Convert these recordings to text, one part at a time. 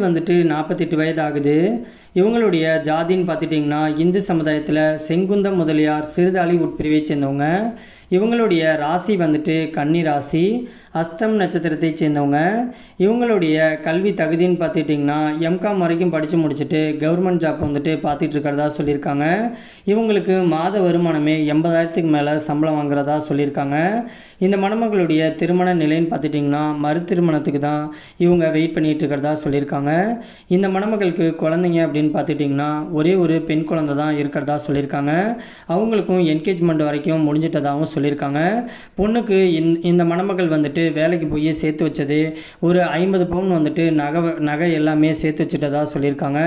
வந்துட்டு நாற்பத்தெட்டு வயது ஆகுது இவங்களுடைய ஜாதின்னு பார்த்துட்டிங்கன்னா இந்து சமுதாயத்தில் செங்குந்தம் முதலியார் சிறுதாளி உட்பிரிவை சேர்ந்தவங்க. இவங்களுடைய ராசி வந்துட்டு கன்னி ராசி அஸ்தம் நட்சத்திரத்தை சேர்ந்தவங்க. இவங்களுடைய கல்வி தகுதின்னு பார்த்துட்டிங்கன்னா எம்காம் வரைக்கும் படித்து முடிச்சுட்டு கவர்மெண்ட் ஜாப் வந்துட்டு பார்த்துட்டு இருக்கிறதா சொல்லியிருக்காங்க. இவங்களுக்கு மாத வருமானமே எண்பதாயிரத்துக்கு மேலே சம்பளம் வாங்குறதா சொல்லியிருக்காங்க. இந்த மணமகளுடைய திருமண நிலைன்னு பார்த்துட்டிங்கன்னா மறு திருமணத்துக்கு தான் இவங்க வெயிட் பண்ணிகிட்டு இருக்கிறதா சொல்லியிருக்காங்க. இந்த மணமகளுக்கு குழந்தைங்க அப்படின்னு பார்த்துட்டிங்கன்னா ஒரே ஒரு பெண் குழந்தை தான் இருக்கிறதா சொல்லியிருக்காங்க. அவங்களுக்கும் என்கேஜ்மெண்ட் வரைக்கும் முடிஞ்சிட்டதாகவும் சொல்லியிருக்காங்க. பொண்ணுக்கு இந்த இந்த மணமகள் வந்துட்டு வேலைக்கு போய் சேர்த்து வச்சது ஒரு ஐம்பது பவுன் வந்துட்டு நகை நகை எல்லாமே சேர்த்து வச்சுட்டதா சொல்லியிருக்காங்க.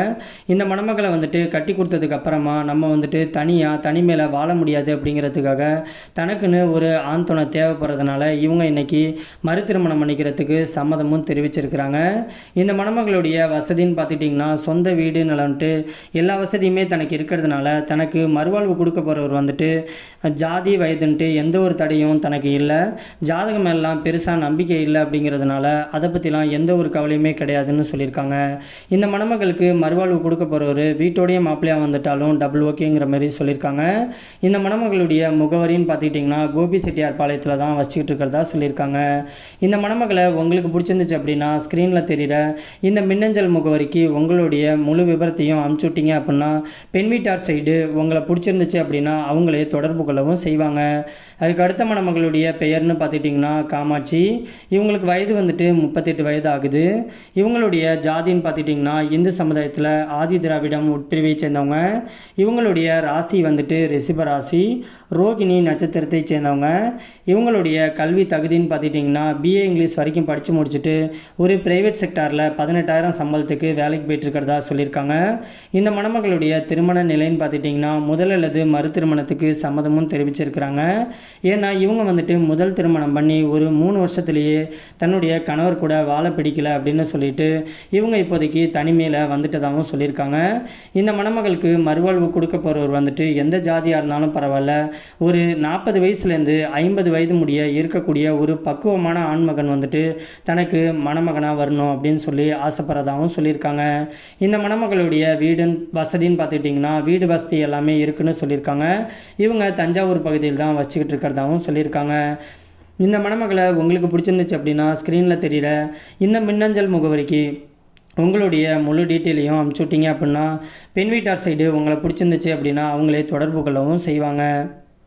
இந்த மணமகளை வந்துட்டு கட்டி கொடுத்ததுக்கு அப்புறமா நம்ம வந்துட்டு தனியாக தனிமையில் வாழ முடியாது அப்படிங்கிறதுக்காக தனக்குன்னு ஒரு ஆண் துணை தேவைப்படுறதுனால இவங்க இன்னைக்கு மறு திருமணம் பண்ணிக்கிறதுக்கு சம்மதமும் தெரிவிச்சிருக்கிறாங்க. இந்த மணமகளுடைய வசதின்னு பார்த்துட்டிங்கன்னா சொந்த வீடு நலன்ட்டு எல்லா வசதியுமே தனக்கு இருக்கிறதுனால தனக்கு மறுவாழ்வு கொடுக்க போகிறவர் வந்துட்டு ஜாதி வயதுன்ட்டு எந்த ஒரு தடையும் தனக்கு இல்லை. ஜாதகம் எல்லாம் பெருசாக நம்பிக்கை இல்லை அப்படிங்கிறதுனால அதை பற்றிலாம் எந்த ஒரு கவலையுமே கிடையாதுன்னு சொல்லியிருக்காங்க. இந்த மணமகளுக்கு மறுவாழ்வு கொடுக்க போகிறவர் வீட்டோடைய மாப்பிள்ளையாக வந்துட்டாலும் டபுள் ஓகேங்கிற மாதிரி சொல்லியிருக்காங்க. இந்த மணமகளுடைய முகவரின்னு பார்த்துக்கிட்டிங்கன்னா கோபி செட்டியார் பாளையத்தில் தான் வச்சுக்கிட்டு இருக்கிறதா சொல்லியிருக்காங்க. இந்த மணமகளை உங்களுக்கு பிடிச்சிருந்துச்சு அப்படின்னா ஸ்க்ரீனில் தெரிகிற இந்த மின்னஞ்சல் முகவரிக்கு உங்களுடைய முழு விவரத்தையும் அனுப்பிச்சு விட்டீங்க அப்படின்னா பெண் வீட்டார் சைடு உங்களை பிடிச்சிருந்துச்சு அப்படின்னா அவங்களே தொடர்பு கொள்ளவும் செய்வாங்க. அதுக்கு அடுத்த மணமகளுடைய பெயர்னு பார்த்துட்டிங்கன்னா காமாட்சி. இவங்களுக்கு வயது வந்துட்டு முப்பத்தெட்டு வயது ஆகுது இவங்களுடைய ஜாதின்னு பார்த்துட்டிங்கன்னா இந்து சமுதாயத்தில் ஆதி திராவிடம் உட்பிரிவை சேர்ந்தவங்க. இவங்களுடைய ராசி வந்துட்டு ரிஷிப ராசி ரோகிணி நட்சத்திரத்தை சேர்ந்தவங்க. இவங்களுடைய கல்வி தகுதின்னு பார்த்துட்டிங்கன்னா பிஏ இங்கிலீஷ் வரைக்கும் படித்து முடிச்சுட்டு ஒரு பிரைவேட் செக்டாரில் பதினெட்டாயிரம் சம்பளத்துக்கு வேலைக்கு போயிட்டுருக்கிறதா சொல்லியிருக்காங்க. இந்த மணமகளுடைய திருமண நிலைன்னு பார்த்துட்டிங்கன்னா முதல் அல்லது மறு திருமணத்துக்கு சம்மதமும் தெரிவிச்சிருக்கிறாங்க. ஏன்னா இவங்க வந்துட்டு முதல் திருமணம் பண்ணி ஒரு மூணு வருஷத்துலேயே தன்னுடைய கணவர் கூட வாழ பிடிக்கல அப்படின்னு சொல்லிட்டு இவங்க இப்போதைக்கு தனிமையில் வந்துட்டதாகவும் சொல்லியிருக்காங்க. இந்த மணமகளுக்கு மறுவாழ்வு கொடுக்க போகிறவர் வந்துட்டு எந்த ஜாதியாக இருந்தாலும் பரவாயில்ல. ஒரு நாற்பது வயசுலேருந்து ஐம்பது வயது முடிய இருக்கக்கூடிய ஒரு பக்குவமான ஆண்மகன் வந்துட்டு தனக்கு மணமகனாக வரணும் அப்படின்னு சொல்லி ஆசைப்படுறதாகவும் சொல்லியிருக்காங்க. இந்த மணமகளுடைய வீடுன்னு வசதின்னு பார்த்துக்கிட்டிங்கன்னா வீடு வசதி எல்லாமே இருக்குன்னு சொல்லியிருக்காங்க. இவங்க தஞ்சாவூர் பகுதியில் தான் வச்சுக்கிட்டு இருக்கிறதாகவும் சொல்லியிருக்காங்க. இந்த மணமகளை உங்களுக்கு பிடிச்சிருந்துச்சு அப்படின்னா ஸ்க்ரீனில் தெரியிற இந்த மின்னஞ்சல் முகவரிக்கு உங்களுடைய முழு டீட்டெயிலையும் அனுப்பிச்சுட்டிங்க அப்படின்னா பெண் வீட்டார் சைடு உங்களை பிடிச்சிருந்துச்சு அப்படின்னா அவங்களே தொடர்பு கொள்ளவும் செய்வாங்க.